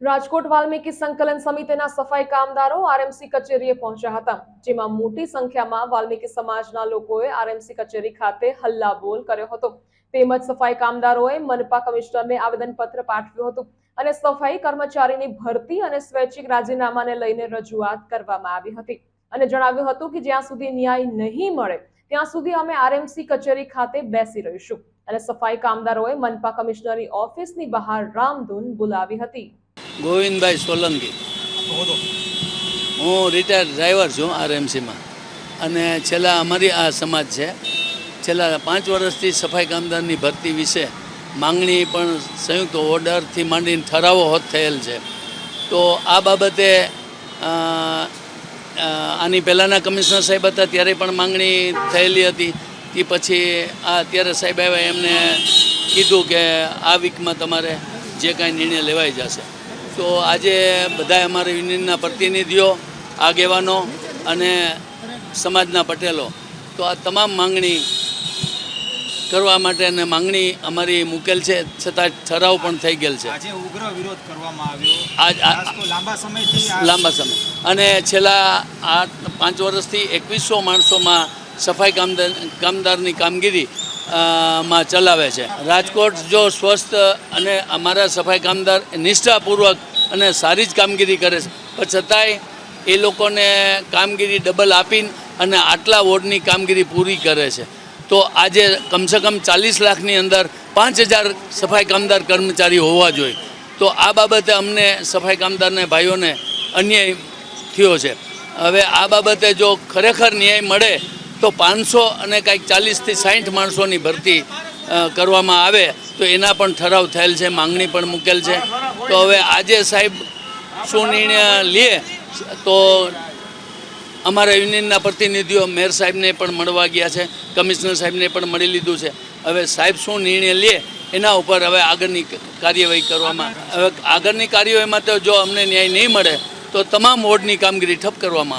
રાજકોટ વાલ્મીકી સંકલન સમિતિના સફાઈ કામદારો આરએમસી કચેરીએ પહોંચ્યા હતા, જેમાં મોટી સંખ્યામાં વાલ્મીકી સમાજના લોકોએ આરએમસી કચેરી ખાતે હલ્લાબોલ કર્યો હતો. તેમજ સફાઈ કામદારોએ મનપા કમિશનરને આવેદનપત્ર પાઠવ્યું હતું અને સફાઈ કર્મચારીની ભરતી અને સ્વૈચ્છિક રાજીનામાને લઈને રજૂઆત કરવામાં આવી હતી. અને જણાવ્યું હતું કે જ્યાં સુધી ન્યાય નહીં મળે, ત્યાં સુધી અમે આરએમસી કચેરી ખાતે બેસી રહીશું. અને સફાઈ કામદારોએ મનપા કમિશનરની ઓફિસની બહાર રામધૂન બોલાવી હતી. ગોવિંદભાઈ સોલંકી. હું રિટાયર્ડ ડ્રાઈવર છું આરએમસીમાં અને છેલ્લા અમારી આ સમાજ છે. છેલ્લા પાંચ વર્ષથી સફાઈ કામદારની ભરતી વિશે માંગણી પણ સંયુક્ત ઓર્ડરથી માંડીને ઠરાવો હોત થયેલ છે. તો આ બાબતે આની પહેલાંના કમિશનર સાહેબ હતા ત્યારે પણ માંગણી થયેલી હતી. તે પછી આ અત્યારે સાહેબ આવ્યા એમને કીધું કે આ વીકમાં તમારે જે કાંઈ નિર્ણય લેવાઈ જશે. તો આજે બધા અમારા યુનિયનના પ્રતિનિધિઓ આગેવાનો અને સમાજના પટેલો. તો આ તમામ માંગણી કરવા માટે અને માંગણી અમારી મૂકેલ છે છતાં ઠરાવ પણ થઈ ગયેલ છે. આજે ઉગ્ર વિરોધ કરવામાં આવ્યો. આજ- લાંબા સમયથી લાંબા સમય. અને છેલ્લા આઠ પાંચ વર્ષથી એકવીસો માણસોમાં સફાઈ કામદાર કામદારની કામગીરી માં ચલાવે છે. રાજકોટ જો સ્વસ્થ અને અમારા સફાઈ કામદાર નિષ્ઠાપૂર્વક અને સારી જ કામગીરી કરે છે. પણ છતાંય એ લોકોને કામગીરી ડબલ આપીને અને આટલા વોર્ડની કામગીરી પૂરી કરે છે. તો આજે કમસે કમ ચાલીસ લાખની અંદર પાંચ હજાર સફાઈ કામદાર કર્મચારી હોવા જોઈએ. તો આ બાબતે અમને સફાઈ કામદારને ભાઈઓને અન્યાય થયો છે. હવે આ બાબતે જો ખરેખર ન્યાય મળે તો પાંચસો અને કાંઈક ચાલીસથી સાઠ માણસોની ભરતી કરવામાં આવે તો એના પણ ઠરાવ થયેલ છે, માંગણી પણ મૂકેલ છે. તો હવે આજે સાહેબ શું નિર્ણય લે, તો અમારા યુનિયનના પ્રતિનિધિઓ મેયર સાહેબને પણ મળવા ગયા છે, કમિશનર સાહેબને પણ મળી લીધું છે. હવે સાહેબ શું નિર્ણય લે એના ઉપર હવે આગળની કાર્યવાહી કરવામાં, હવે આગળની કાર્યવાહીમાં તો જો અમને ન્યાય નહીં મળે, તો તમામ વોર્ડની કામગીરી ઠપ કરવામાં